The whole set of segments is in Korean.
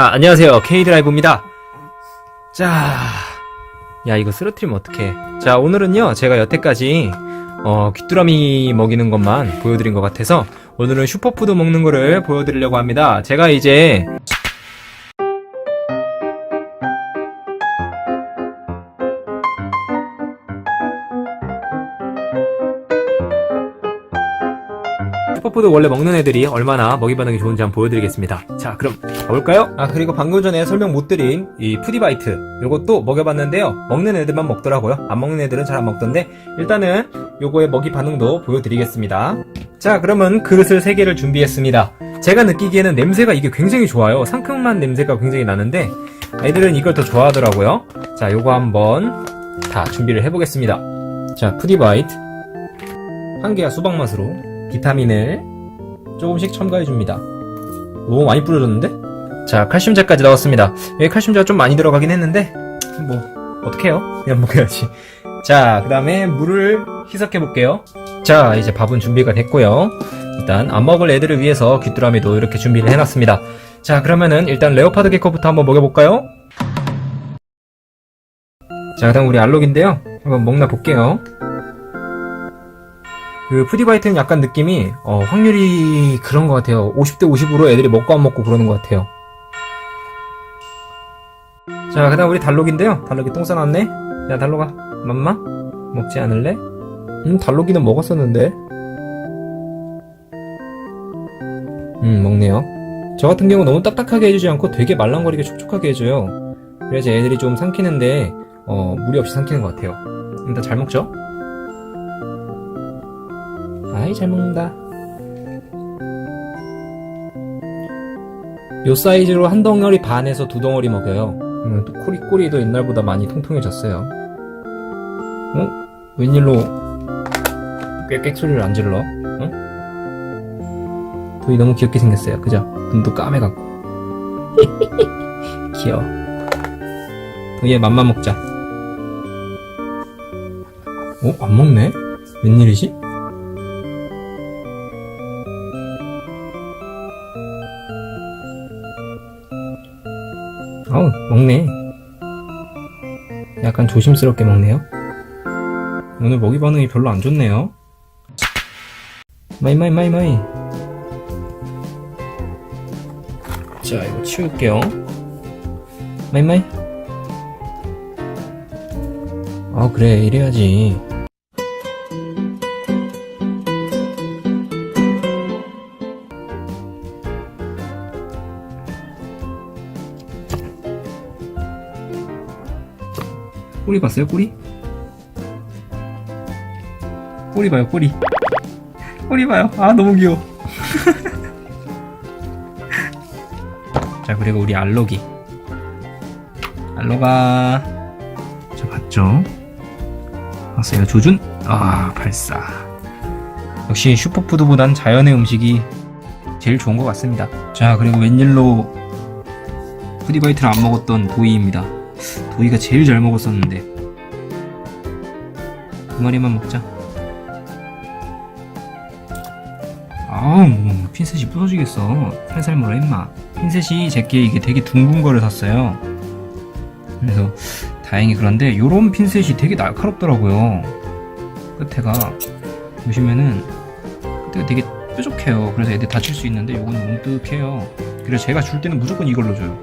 아, 안녕하세요. K드라이브입니다. 자, 야, 이거 쓰러트리면 어떡해. 자, 오늘은요, 제가 여태까지, 어, 귀뚜라미 먹이는 것만 보여드린 것 같아서, 오늘은 슈퍼푸드 먹는 거를 보여드리려고 합니다. 제가 이제, 슈퍼푸드 원래 먹는 애들이 얼마나 먹이 반응이 좋은지 한번 보여드리겠습니다. 자, 그럼 가볼까요? 아, 그리고 방금 전에 설명 못 드린 이 푸디바이트. 요것도 먹여봤는데요. 먹는 애들만 먹더라고요. 안 먹는 애들은 잘 안 먹던데, 일단은 요거의 먹이 반응도 보여드리겠습니다. 자, 그러면 그릇을 3개를 준비했습니다. 제가 느끼기에는 냄새가 이게 굉장히 좋아요. 상큼한 냄새가 굉장히 나는데, 애들은 이걸 더 좋아하더라고요. 자, 요거 한번 다 준비를 해보겠습니다. 자, 푸디바이트. 한 개가 수박 맛으로 비타민을 조금씩 첨가해 줍니다. 오, 많이 뿌려줬는데? 자, 칼슘제까지 넣었습니다. 여기 칼슘제가 좀 많이 들어가긴 했는데, 뭐, 어떡해요? 그냥 먹어야지. 자, 그 다음에 물을 희석해 볼게요. 자, 이제 밥은 준비가 됐고요. 일단, 안 먹을 애들을 위해서 귀뚜라미도 이렇게 준비를 해놨습니다. 자, 그러면은 일단 레오파드 개커부터 한번 먹여볼까요? 자, 그 다음 우리 알록인데요. 한번 먹나 볼게요. 그 푸디바이트는 약간 느낌이 어, 확률이 그런 것 같아요. 50대 50으로 애들이 먹고 안 먹고 그러는 것 같아요. 자, 그 다음 우리 달록인데요. 달록이 똥 싸놨네. 야, 달록아, 맘마 먹지 않을래? 음, 달록이는 먹었었는데. 음, 먹네요. 저 같은 경우 너무 딱딱하게 해주지 않고 되게 말랑거리게 촉촉하게 해줘요. 그래서 애들이 좀 삼키는데 어, 무리 없이 삼키는 것 같아요. 일단 잘 먹죠? 아이 잘 먹는다. 요 사이즈로 한 덩어리 반에서 두 덩어리 먹여요. 음, 또 꼬리 꼬리도 옛날보다 많이 통통해졌어요. 어? 웬일로 꽥꽥 소리를 안 질러? 응? 도이 너무 귀엽게 생겼어요. 그죠? 눈도 까매갖고. 귀여워. 도이의 맘마 먹자. 어? 안 먹네? 웬일이지? 어우, 먹네. 약간 조심스럽게 먹네요. 오늘 먹이 반응이 별로 안 좋네요. 마이, 마이, 마이, 마이. 자, 이거 치울게요. 마이, 마이. 아, 그래, 이래야지. 꼬리 봤어요, 꼬리? 꼬리 봐요, 꼬리. 꼬리 봐요. 아, 너무 귀여워. 자, 그리고 우리 알록이. 알록아. 저 봤죠? 봤어요, 조준? 아, 발사. 역시 슈퍼푸드보단 자연의 음식이 제일 좋은 것 같습니다. 자, 그리고 웬일로 푸디바이트를 안 먹었던 도이입니다. 도이가 제일 잘 먹었었는데. 두 마리만 먹자. 아우 뭐, 핀셋이 부서지겠어. 살살 물어 임마. 핀셋이 제게 이게 되게 둥근 거를 샀어요. 그래서 다행히 그런데 요런 핀셋이 되게 날카롭더라고요. 끝에가 보시면은 끝에가 되게 뾰족해요. 그래서 애들 다칠 수 있는데 요건 뭉뜩해요. 그래서 제가 줄 때는 무조건 이걸로 줘요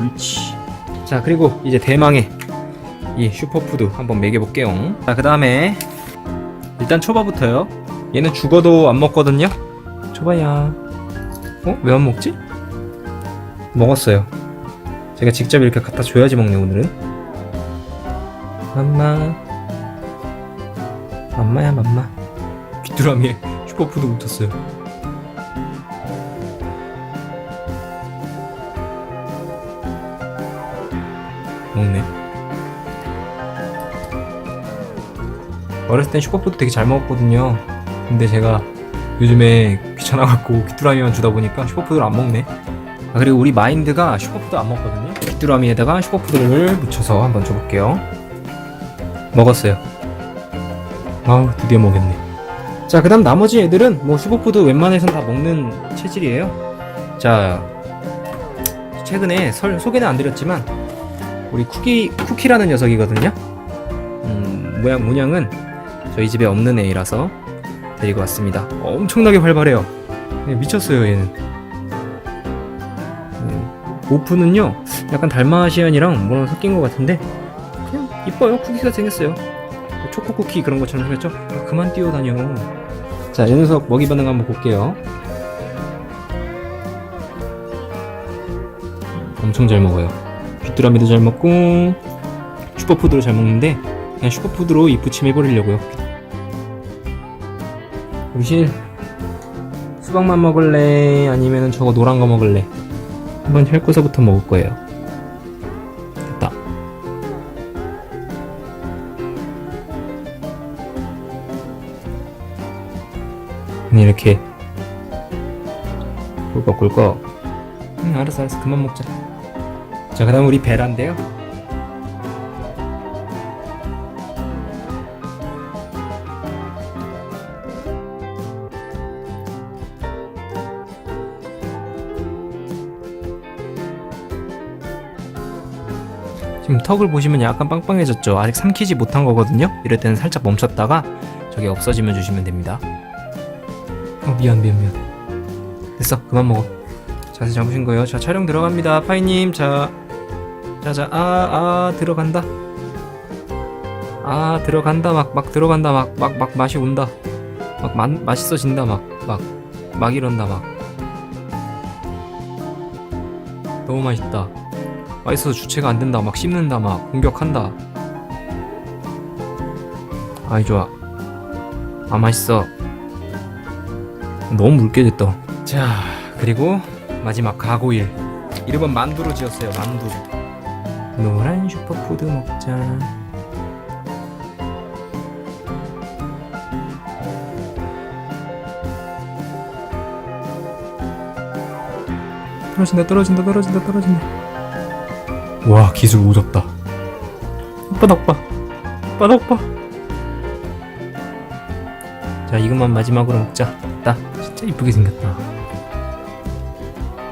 옳지. 자, 그리고 이제 대망의 이 슈퍼푸드 한번 먹여볼게요. 자, 그 다음에 일단 초밥부터요. 얘는 죽어도 안 먹거든요. 초밥야. 어? 왜 안 먹지? 먹었어요. 제가 직접 이렇게 갖다 줘야지 먹네, 오늘은. 맘마. 맘마야, 맘마. 귀뚜라미에 슈퍼푸드 묻혔어요. 먹네. 어렸을 땐 슈퍼푸드 되게 잘 먹었거든요. 근데 제가 요즘에 귀찮아갖고 귀뚜라미만 주다 보니까 슈퍼푸드를 안 먹네. 아, 그리고 우리 마인드가 슈퍼푸드 안 먹거든요. 귀뚜라미에다가 슈퍼푸드를 묻혀서 한번 줘볼게요. 먹었어요. 아우, 드디어 먹였네. 자, 그 다음 나머지 애들은 뭐 슈퍼푸드 웬만해선 다 먹는 체질이에요. 자, 최근에 설, 소개는 안 드렸지만 우리 쿠키 쿠키라는 녀석이거든요. 음, 모양 문양은 저희 집에 없는 애라서 데리고 왔습니다. 엄청나게 활발해요. 네, 미쳤어요 얘는. 음, 오프는요 약간 달마시안이랑 뭐랑 섞인 것 같은데 그냥 이뻐요 쿠키가 생겼어요. 초코 쿠키 그런 것처럼 생겼죠? 아, 그만 뛰어다녀. 자, 이 녀석 먹이 반응 한번 볼게요. 엄청 잘 먹어요. 귀뚜라미도 잘 먹고 슈퍼푸드로 잘 먹는데 그냥 슈퍼푸드로 이 부침해버리려고요. 우실 수박만 먹을래? 아니면 저거 노란 거 먹을래? 한번 혈구서부터 먹을 거예요. 됐다. 이렇게 꿀꺽꿀꺽 응 알았어 알았어 그만 먹자 자 그 다음 우리 베란데요. 턱을 보시면 약간 빵빵해졌죠? 아직 삼키지 못한 거거든요? 이럴 때는 살짝 멈췄다가 저게 없어지면 주시면 됩니다. 어 미안 미안 미안. 됐어 그만 먹어. 자세 잡으신 거예요. 자 촬영 들어갑니다. 파이님 자 자자 아아 들어간다 아 들어간다 막 막 들어간다 막 막 막 맛이 온다 막 맛, 맛있어진다 막 막 막 이런다 막 너무 맛있다 맛있어서 주체가 안 된다 막 씹는다 막 공격한다 아이 좋아 아 맛있어 너무 묽게 됐다. 자, 그리고 마지막 가고일. 이름은 만두로 지었어요. 만두. 노란 슈퍼푸드 먹자. 떨어진다, 떨어진다, 떨어진다, 떨어진다. 와, 기술 오졌다. 오빠, 오빠, 오빠, 오빠. 자, 이것만 마지막으로 먹자. 나 진짜 이쁘게 생겼다.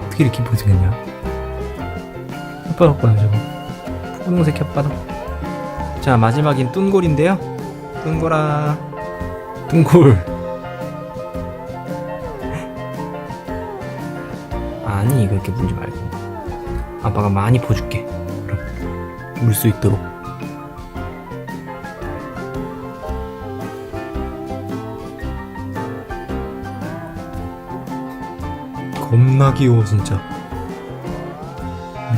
어떻게 이렇게 이쁘게 생겼냐? 혓바닥 봐요 저거. 분홍색 혓바닥. 자 마지막인 뚱골인데요. 뚱골아, 뚱골. 아니 그렇게 물지 말고. 아빠가 많이 보줄게. 그럼 물 수 있도록. 겁나 귀여워 진짜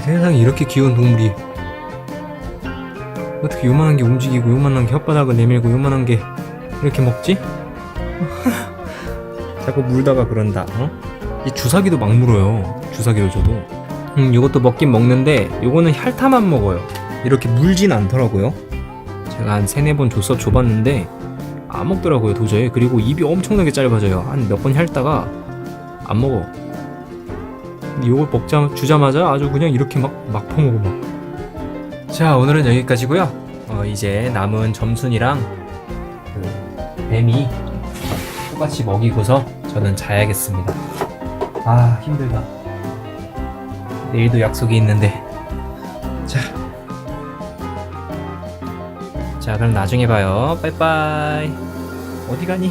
세상에 이렇게 귀여운 동물이 어떻게 요만한 게 움직이고 요만한 게 혓바닥을 내밀고 요만한 게 이렇게 먹지? 자꾸 물다가 그런다 어? 이 주사기도 막 물어요 주사기를 줘도 음 요것도 먹긴 먹는데 요거는 핥아만 먹어요 이렇게 물진 않더라고요 제가 한 세네 번 줬어 줘봤는데 안 먹더라고요 도저히 그리고 입이 엄청나게 짧아져요 한 몇 번 핥다가 안 먹어 이걸 먹자 주자마자 아주 그냥 이렇게 막 막 퍼먹어 막. 자 오늘은 여기까지고요. 어, 이제 남은 점순이랑 그 뱀이 똑같이 먹이고서 저는 자야겠습니다. 아 힘들다. 내일도 약속이 있는데. 자. 자 그럼 나중에 봐요. 빠이빠이. 어디 가니?